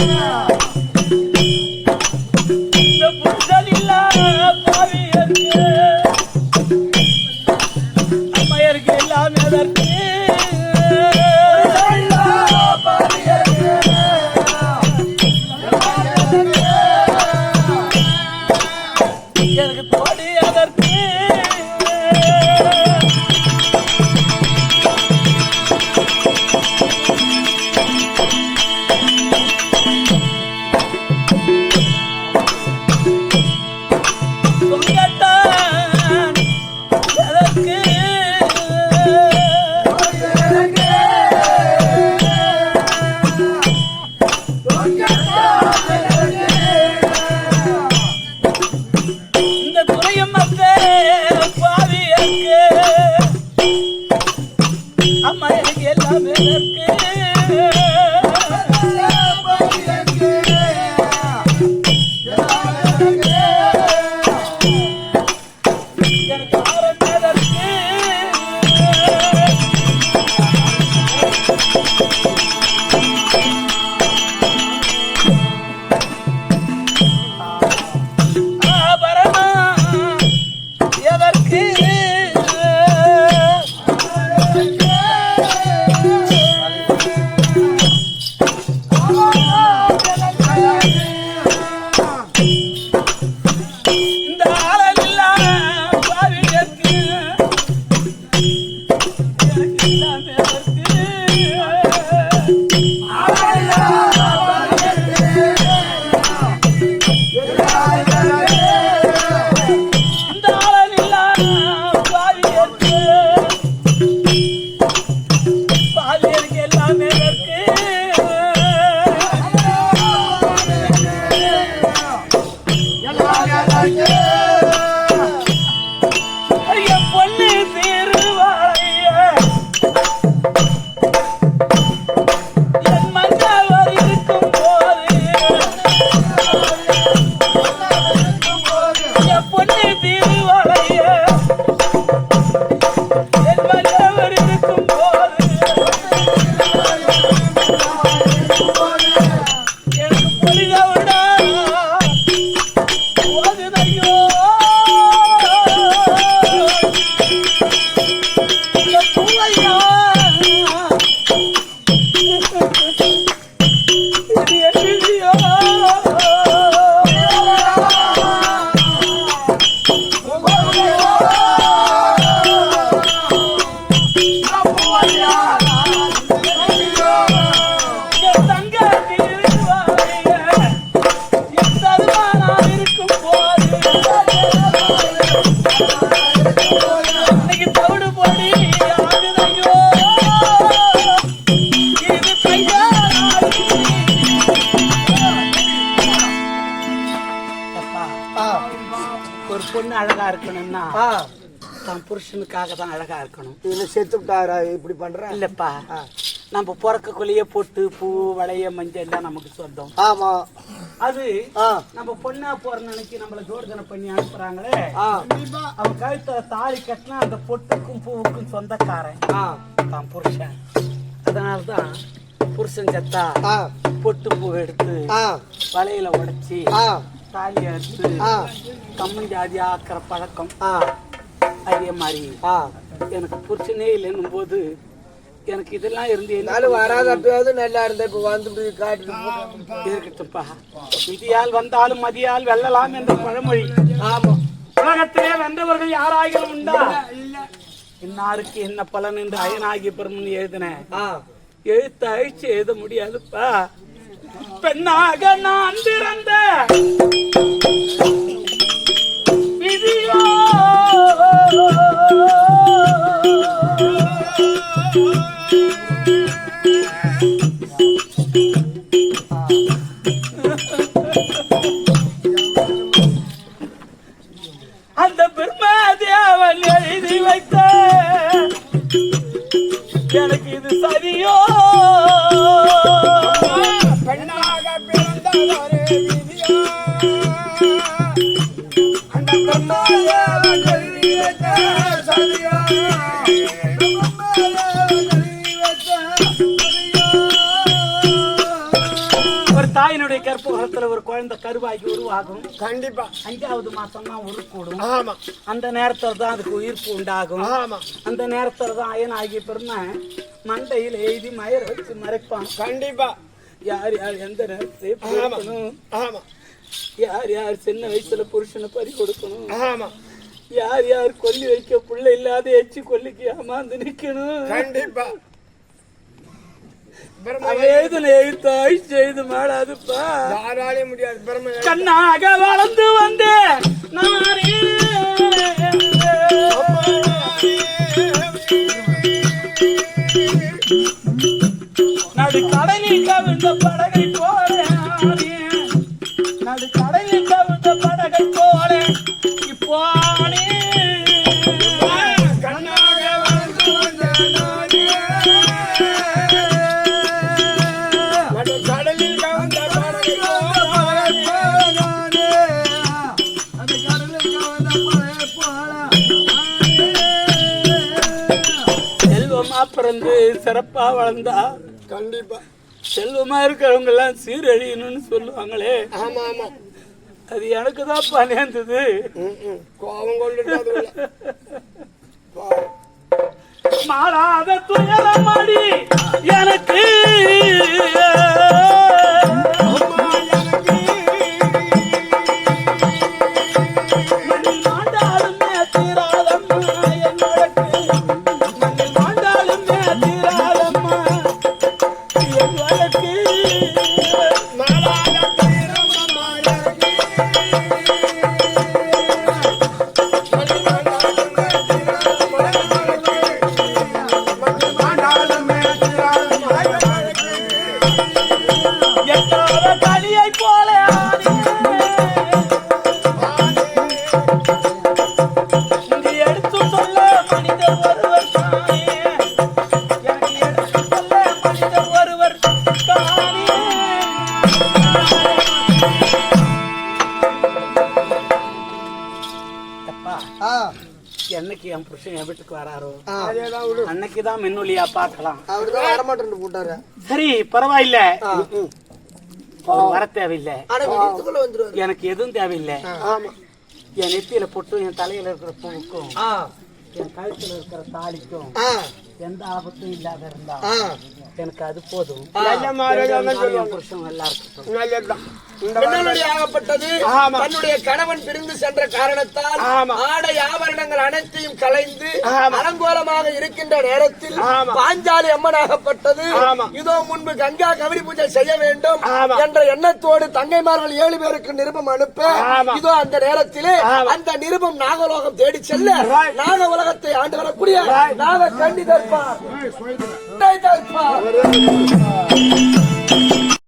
Yeah. Olha! அழகா இருக்கணும்னா தான் புருஷனுக்காக தான் அழகா இருக்கணும். இதுல செத்து விட்டாரா? இப்படி பண்ற? இல்லப்பா. நம்ம பிறக்கக்குள்ளேயே பொட்டு பூ வளைய மஞ்சள் எல்லாம் நமக்கு சொந்தம். ஆமா. அது நம்ம பொண்ணா போற நினைச்சு நம்மள ஜோடிதனை பண்ணி அனுப்புறாங்களே ஆ. அவன் கழுத்துல தாலி கட்டினா அந்த பொட்டுக்கும் பூவுக்கும் சொந்தக்காரன். தான் புருஷன். அதனாலதான் புருஷன் செத்தா பொட்டு பூ எடுத்து வலையில உடைச்சி தாலி அறுத்து கம்மன் ஜாதி ஆக்கிற பழக்கம் ஆ. அதே மாதிரி. ஆ. எனக்கு புருஷனே இல்லைன்னும் போது எனக்கு இதெல்லாம் இருந்து என்ன நானும் வராத அப்பயாவது நல்லா இருந்த இப்ப வந்துட்டு காட்டிட்டு. இருக்கட்டும்ப்பா. விதியால் வந்தாலும் மதியால் வெல்லலாம் என்ற பழமொழி. ஆமா. உலகத்திலே வென்றவர்கள் யாராகிலும் உண்டா? இன்னாருக்கு என்ன பலன் என்று அயனாகி பெருமன் எழுதின? ஆ. எழுத்து அழிச்சு எழுத முடியாதுப்பா. பெண்ணாக நான் பிறந்த ஒரு தாயினுடைய கற்பகத்துல ஒரு குழந்தை கருவாகி உருவாகும். கண்டிப்பா. அஞ்சாவது மாசம் தான் உருக்கூடும். ஆமா. அந்த நேரத்துல தான் அதுக்கு உயிர்ப்பு உண்டாகும். ஆமா. அந்த நேரத்துல தான் அயனாகி பெருமை மண்டையில் எழுதி மயர் வச்சு மறைப்பான். கண்டிப்பா. யார் யார் எந்த நேரத்தை ஆமா. யார் யார் சின்ன வயசுல புருஷனை பறி கொடுக்கணும்? ஆமா. யார் யார் கொல்லி வைக்க புள்ள இல்லாத எச்சி கொல்லிக்கு ஏமாந்து நிக்கணும்? கண்டிப்பா. எழுத்தாய் செய்து மாடாதுப்பா? யாராலையும் முடியாது. கண்ணாக வளர்ந்து வந்தே செல்வமா பிறந்து சிறப்பா வளர்ந்தா கண்டிப்பா செல்வமா இருக்கிறவங்க எல்லாம் சீரழியணும்னு சொல்லுவாங்களே ஆமா ஆமா அது எனக்கு தான் ம். கோபம். பாவம். மாறாத துயரமாடி புருஷன் என் வீட்டுக்கு வராரோ? அதேதான் விடு. அன்னைக்கு தான் மின்னொலியா பார்க்கலாம் அவர்தான் வரமாட்டேன்னு போட்டாரு. சரி பரவாயில்ல. வர தேவையில்லை. எனக்கு எதுவும் தேவையில்லை. ஆமா. என் நெத்தியில பொட்டும் என் தலையில இருக்கிற பூவுக்கும் என் கழுத்துல இருக்கிற தாலிக்கும் எந்த ஆபத்தும் இல்லாத இருந்தா எனக்கு அது போதும் புருஷன் நல்லா இருக்கட்டும் ஆகப்பட்டது. தன்னுடைய கணவன் பிரிந்து சென்ற காரணத்தால். ஆடை ஆபரணங்கள் அனைத்தையும் கலைந்து. அலங்கோலமாக இருக்கின்ற நேரத்தில். பாஞ்சாலி அம்மனாகப்பட்டது ஆமா. இதோ முன்பு கங்கா கவரி பூஜை செய்ய வேண்டும். என்ற எண்ணத்தோடு தங்கைமார்கள் ஏழு பேருக்கு நிருபம் அனுப்ப. இதோ அந்த நேரத்திலே. அந்த நிருபம் நாகலோகம் தேடி செல்ல. நாக உலகத்தை ஆண்டு வரக்கூடிய. நாக கண்டி தற்பார் 带带他带带他